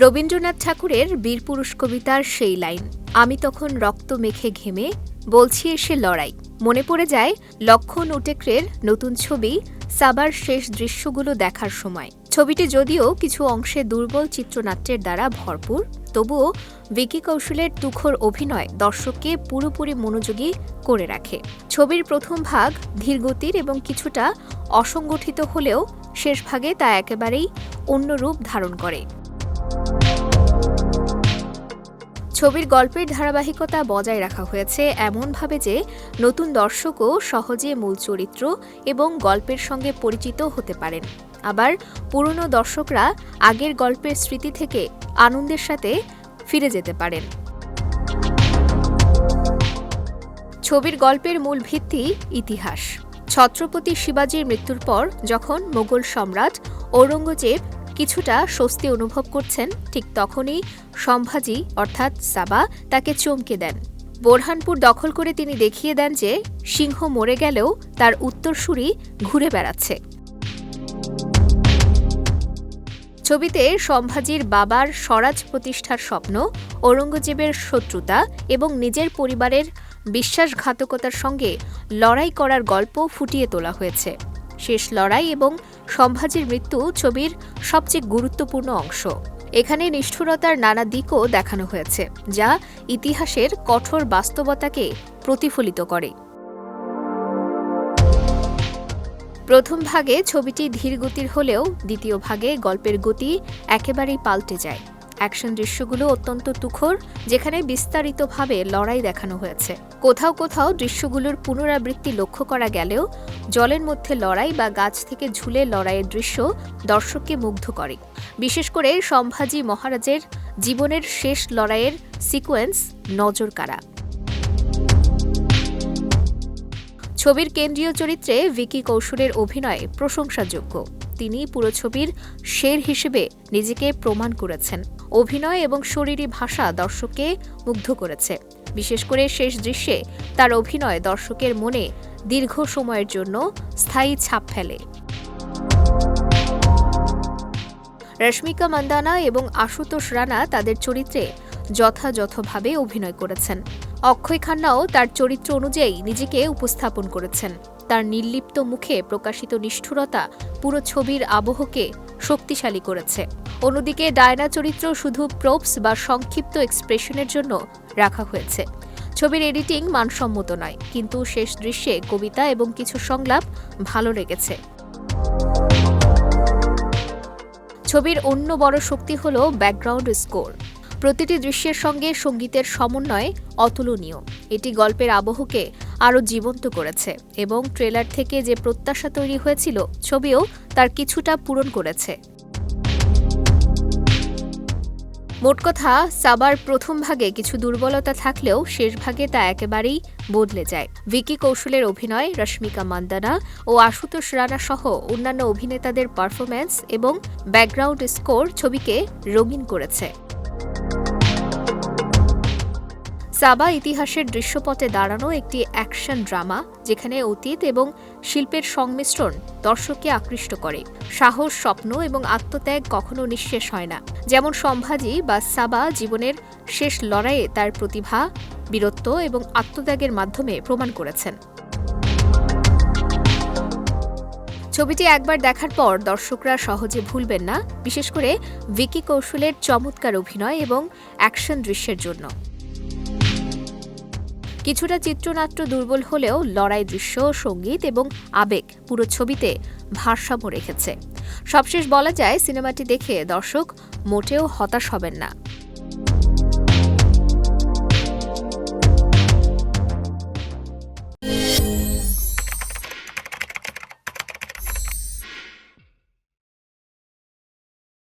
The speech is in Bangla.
রবীন্দ্রনাথ ঠাকুরের বীরপুরুষ কবিতার সেই লাইন, আমি তখন রক্ত মেখে ঘেমে বলছি এসে লড়াই। মনে পড়ে যায় লক্ষণ উটেক্রের নতুন ছবি, সাবার শেষ দৃশ্যগুলো দেখার সময়। ছবিটি যদিও কিছু অংশে দুর্বল চিত্রনাট্যের দ্বারা ভরপুর, তবুও ভিকি কৌশলের তুখর অভিনয় দর্শককে পুরোপুরি মনোযোগী করে রাখে। ছবির প্রথম ভাগ ধীরগতির এবং কিছুটা অসংগঠিত হলেও শেষ ভাগে তা একেবারেই অন্য রূপ ধারণ করে। ছবির গল্পের ধারাবাহিকতা বজায় রাখা হয়েছে এমনভাবে যে নতুন দর্শকও সহজে মূল চরিত্র এবং গল্পের সঙ্গে পরিচিত হতে পারেন। আবার পুরনো দর্শকরা আগের গল্পের স্মৃতি থেকে আনন্দের সাথে ফিরে যেতে পারেন। ছবির গল্পের মূল ভিত্তি ইতিহাস। ছত্রপতি শিবাজীর মৃত্যুর পর যখন মোগল সম্রাট ঔরঙ্গজেব কিছুটা স্বস্তি অনুভব করছেন, ঠিক তখনই সম্ভাজি, অর্থাৎ সাবা, তাকে চমকে দেন। বোরহানপুর দখল করে তিনি দেখিয়ে দেন যে, সিংহ মরে গেলেও তার উত্তরসূরি ঘুরে বেড়াচ্ছে। ছবিতে সম্ভাজির বাবার স্বরাজ প্রতিষ্ঠার স্বপ্ন, ঔরঙ্গজেবের শত্রুতা এবং নিজের পরিবারের বিশ্বাসঘাতকতার সঙ্গে লড়াই করার গল্প ফুটিয়ে তোলা হয়েছে। শেষ লড়াই এবং সম্ভাজির মৃত্যু ছবির সবচেয়ে গুরুত্বপূর্ণ অংশ। এখানে নিষ্ঠুরতার নানা দিকও দেখানো হয়েছে, যা ইতিহাসের কঠোর বাস্তবতাকে প্রতিফলিত করে। প্রথম ভাগে ছবিটি ধীর গতির হলেও দ্বিতীয় ভাগে গল্পের গতি একেবারেই পাল্টে যায়। অ্যাকশন দৃশ্যগুলো অত্যন্ত তুখর, যেখানে বিস্তারিতভাবে লড়াই দেখানো হয়েছে। কোথাও কোথাও দৃশ্যগুলোর পুনরাবৃত্তি লক্ষ্য করা গেলেও, জলের মধ্যে লড়াই বা গাছ থেকে ঝুলে লড়াইয়ের দৃশ্য দর্শককে মুগ্ধ করে। বিশেষ করে সম্ভাজি মহারাজের জীবনের শেষ লড়াইয়ের সিকোয়েন্স, নজর কাড়া। ছবির কেন্দ্রীয় চরিত্রে ভিকি কৌশলের অভিনয় প্রশংসাযোগ্য। তিনি পুরো ছবির শের হিসেবে নিজেকে প্রমাণ করেছেন। অভিনয় এবং শরীরী ভাষা দর্শককে মুগ্ধ করেছে। বিশেষ করে শেষ দৃশ্যে তার অভিনয় দর্শকের মনে দীর্ঘ সময়ের জন্য স্থায়ী ছাপ ফেলে। রশ্মিকা মান্দানা এবং আশুতোষ রানা তাদের চরিত্রে যথাযথভাবে অভিনয় করেছেন। অক্ষয় খান্নাও তার চরিত্র অনুযায়ী নিজেকে উপস্থাপন করেছেন। তার নির্লিপ্ত মুখে প্রকাশিত নিষ্ঠুরতা পুরো ছবির আবহকে শক্তিশালী করেছে। অন্যদিকে ডায়না চরিত্র শুধু প্রোপস বা সংক্ষিপ্ত এক্সপ্রেশনের জন্য রাখা হয়েছে। ছবির এডিটিং মানসম্মত নয়, কিন্তু শেষ দৃশ্যে কবিতা এবং কিছু সংলাপ ভালো লেগেছে। ছবির অন্য বড় শক্তি হল ব্যাকগ্রাউন্ড স্কোর। প্রতিটি দৃশ্যের সঙ্গে সঙ্গীতের সমন্বয় অতুলনীয়। এটি গল্পের আবহকে আরও জীবন্ত করেছে এবং ট্রেলার থেকে যে প্রত্যাশা তৈরি হয়েছিল, ছবিও তার কিছুটা পূরণ করেছে। মোট কথা, সাবার প্রথম ভাগে কিছু দুর্বলতা থাকলেও শেষ ভাগে তা একেবারেই বদলে যায়। ভিকি কৌশলের অভিনয়, রশ্মিকা মান্দানা ও আশুতোষ রানা সহ অন্যান্য অভিনেতাদের পারফরম্যান্স এবং ব্যাকগ্রাউন্ড স্কোর ছবিকে রঙিন করেছে। সাবা ইতিহাসের দৃশ্যপটে দাঁড়ানো একটি অ্যাকশন ড্রামা, যেখানে অতীত এবং শিল্পের সংমিশ্রণ দর্শককে আকৃষ্ট করে। সাহস, স্বপ্ন এবং আত্মত্যাগ কখনো নিঃশেষ হয় না। যেমন সম্ভাজি বা সাবা জীবনের শেষ লড়াইয়ে তার প্রতিভা, বীরত্ব এবং আত্মত্যাগের মাধ্যমে প্রমাণ করেছেন। ছবিটি একবার দেখার পর দর্শকরা সহজে ভুলবেন না, বিশেষ করে ভিকি কৌশলের চমৎকার অভিনয় এবং অ্যাকশন দৃশ্যের জন্য। কিছুটা চিত্রনাট্য দুর্বল হলেও লড়াই দৃশ্য, সংগীত এবং আবেগ পুরো ছবিতে ভারসাম্য রেখেছে। সবশেষ বলা যায়, সিনেমাটি দেখে দর্শক মোটেও হতাশ হবেন না।